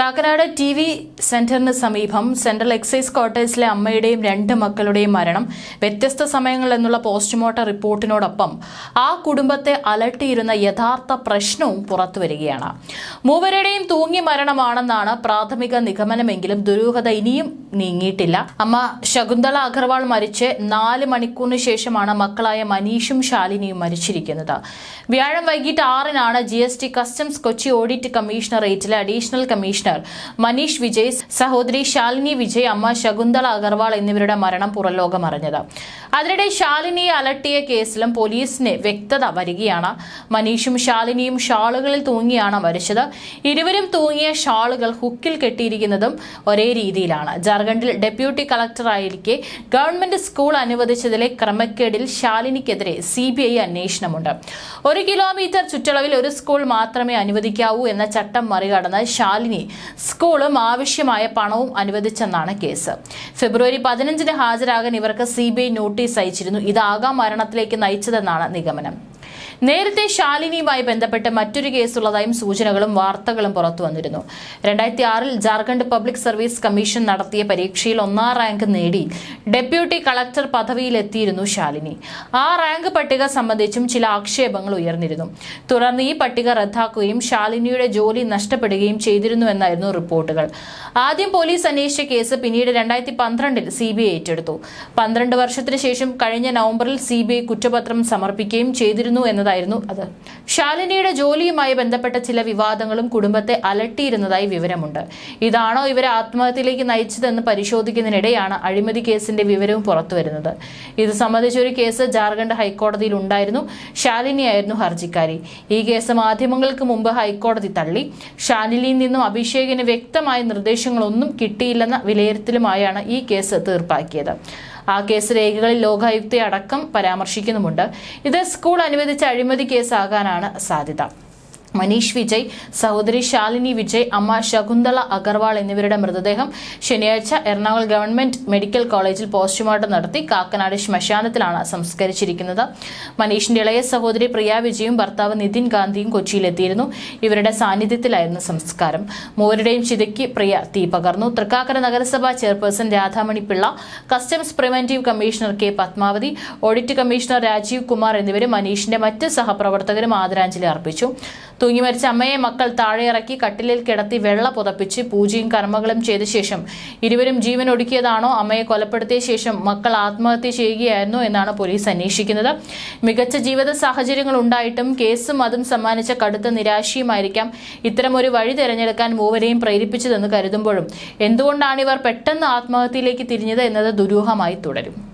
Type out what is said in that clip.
Kakkanad T V സെന്ററിന് സമീപം central excise ക്വാർട്ടേഴ്സിലെ അമ്മയുടെയും രണ്ട് മക്കളുടെയും മരണം വ്യത്യസ്ത സമയങ്ങൾ എന്നുള്ള പോസ്റ്റ്മോർട്ടം റിപ്പോർട്ടിനോടൊപ്പം ആ കുടുംബത്തെ അലട്ടിയിരുന്ന യഥാർത്ഥ പ്രശ്നവും പുറത്തുവരികയാണ്. മൂവരുടെയും തൂങ്ങി മരണമാണെന്നാണ് പ്രാഥമിക നിഗമനമെങ്കിലും ദുരൂഹത ഇനിയും നീങ്ങിയിട്ടില്ല. അമ്മ ശകുന്തള അഗർവാൾ മരിച്ച് നാല് മണിക്കൂറിന് ശേഷമാണ് മക്കളായ മനീഷും ശാലിനിയും മരിച്ചിരിക്കുന്നത്. വ്യാഴം വൈകിട്ട് ആറിനാണ് ജി കസ്റ്റംസ് കൊച്ചി ഓഡിറ്റ് കമ്മീഷണറേറ്റിലെ അഡീഷണൽ കമ്മീഷണർ മനീഷ് വിജയ് സഹോദരി ശാലിനി വിജയ് അമ്മ ശകുന്തള അഗർവാൾ എന്നിവരുടെ മരണം പുറംലോകം അറിഞ്ഞത്. അതിനിടെ ശാലിനിയെ അലട്ടിയ കേസിലും പോലീസിന് വ്യക്തത വരികയാണ്. മനീഷും ശാലിനിയും ഷാളുകളിൽ തൂങ്ങിയാണ് മരിച്ചത്. ഇരുവരും തൂങ്ങിയ ഷാളുകൾ ഹുക്കിൽ കെട്ടിയിരിക്കുന്നതും ഒരേ രീതിയിലാണ്. ജാർഖണ്ഡിൽ ഡെപ്യൂട്ടി കളക്ടറായിരിക്കെ ഗവൺമെന്റ് സ്കൂൾ അനുവദിച്ചതിലെ ക്രമക്കേടിൽ ശാലിനിക്കെതിരെ സി ബി ഐ അന്വേഷണമുണ്ട്. ഒരു കിലോമീറ്റർ ചുറ്റളവിൽ ഒരു സ്കൂൾ മാത്രമേ അനുവദിക്കാവൂ എന്ന ചട്ടം മറികടന്ന് ശാലിനി സ്കൂളും ആവശ്യമായ പണവും അനുവദിച്ചെന്നാണ് കേസ്. ഫെബ്രുവരി പതിനഞ്ചിന് ഹാജരാകാൻ ഇവർക്ക് സി നോട്ടീസ് അയച്ചിരുന്നു. ഇതാകാം മരണത്തിലേക്ക് നയിച്ചതെന്നാണ് നിഗമനം. നേരത്തെ ശാലിനിയുമായി ബന്ധപ്പെട്ട് മറ്റൊരു കേസുള്ളതായും സൂചനകളും വാർത്തകളും പുറത്തു വന്നിരുന്നു. രണ്ടായിരത്തി ആറിൽ ജാർഖണ്ഡ് പബ്ലിക് സർവീസ് കമ്മീഷൻ നടത്തിയ പരീക്ഷയിൽ ഒന്നാം റാങ്ക് നേടി ഡെപ്യൂട്ടി കളക്ടർ പദവിയിലെത്തിയിരുന്നു ശാലിനി. ആ റാങ്ക് പട്ടിക സംബന്ധിച്ചും ചില ആക്ഷേപങ്ങൾ ഉയർന്നിരുന്നു. തുടർന്ന് ഈ പട്ടിക റദ്ദാക്കുകയും ശാലിനിയുടെ ജോലി നഷ്ടപ്പെടുകയും ചെയ്തിരുന്നുവെന്നായിരുന്നു റിപ്പോർട്ടുകൾ. ആദ്യം പോലീസ് അന്വേഷിച്ച കേസ് പിന്നീട് രണ്ടായിരത്തി പന്ത്രണ്ടിൽ സി ബി ഐ ഏറ്റെടുത്തു. പന്ത്രണ്ട് വർഷത്തിന് ശേഷം കഴിഞ്ഞ നവംബറിൽ സി ബി ഐ കുറ്റപത്രം സമർപ്പിക്കുകയും ചെയ്തിരുന്നു എന്നതായിരുന്നു അത്. ശാലിനിയുടെ ജോലിയുമായി ബന്ധപ്പെട്ട ചില വിവാദങ്ങളും കുടുംബത്തെ അലട്ടിയിരുന്നതായി വിവരമുണ്ട്. ഇതാണോ ഇവരെ ആത്മഹത്യയിലേക്ക് നയിച്ചതെന്ന് പരിശോധിക്കുന്നതിനിടെയാണ് അഴിമതി കേസിന്റെ വിവരവും പുറത്തുവരുന്നത്. ഇത് സംബന്ധിച്ച ഒരു കേസ് ജാർഖണ്ഡ് ഹൈക്കോടതിയിൽ ഉണ്ടായിരുന്നു. ശാലിനിയായിരുന്നു ഹർജിക്കാരി. ഈ കേസ് മാധ്യമങ്ങൾക്ക് മുമ്പ് ഹൈക്കോടതി തള്ളി. ശാലിനിയിൽ നിന്നും അഭിഷേകിന് വ്യക്തമായ നിർദ്ദേശങ്ങളൊന്നും കിട്ടിയില്ലെന്ന വിലയിരുത്തലുമായാണ് ഈ കേസ് തീർപ്പാക്കിയത്. ആ കേസ് രേഖകളിൽ ലോകായുക്തയെ അടക്കം പരാമർശിക്കുന്നുമുണ്ട്. ഇത് സ്കൂൾ അനുവദിച്ച അഴിമതി കേസാകാനാണ് സാധ്യത. മനീഷ് വിജയ് സഹോദരി ശാലിനി വിജയ് അമ്മ ശകുന്തള അഗർവാൾ എന്നിവരുടെ മൃതദേഹം ശനിയാഴ്ച എറണാകുളം ഗവൺമെന്റ് മെഡിക്കൽ കോളേജിൽ പോസ്റ്റ്മോർട്ടം നടത്തി കാക്കനാട് ശ്മശാനത്തിലാണ് സംസ്കരിച്ചിരിക്കുന്നത്. മനീഷിന്റെ ഇളയ സഹോദരി പ്രിയ വിജയും ഭർത്താവ് നിതിൻ ഗാന്ധിയും കൊച്ചിയിലെത്തിയിരുന്നു. ഇവരുടെ സാന്നിധ്യത്തിലായിരുന്നു സംസ്കാരം. മൂവരുടെയും ചിതയ്ക്ക് പ്രിയ തീ പകർന്നു. തൃക്കാക്കര നഗരസഭാ chairperson Radhamani Pillai customs preventive commissioner K Padmavathi audit commissioner Rajeev Kumar എന്നിവരും മനീഷിന്റെ മറ്റ് സഹപ്രവർത്തകരും ആദരാഞ്ജലി അർപ്പിച്ചു. തൂങ്ങി മരിച്ച അമ്മയെ മക്കൾ താഴെ ഇറക്കി കട്ടിലിൽ കിടത്തി വെള്ള പുതപ്പിച്ച് പൂജയും കർമ്മങ്ങളും ചെയ്ത ശേഷം ഇരുവരും ജീവൻ ഒടുക്കിയതാണോ അമ്മയെ കൊലപ്പെടുത്തിയ ശേഷം മക്കൾ ആത്മഹത്യ ചെയ്യുകയായിരുന്നോ എന്നാണ് പോലീസ് അന്വേഷിക്കുന്നത്. മികച്ച ജീവിത സാഹചര്യങ്ങൾ ഉണ്ടായിട്ടും കേസും അതും സമ്മാനിച്ച കടുത്ത നിരാശയുമായിരിക്കാം ഇത്തരം ഒരു വഴി തിരഞ്ഞെടുക്കാൻ മൂവരെയും പ്രേരിപ്പിച്ചതെന്ന് കരുതുമ്പോഴും. എന്തുകൊണ്ടാണ് ഇവർ പെട്ടെന്ന് ആത്മഹത്യയിലേക്ക് തിരിഞ്ഞത് എന്നത് ദുരൂഹമായി തുടരും.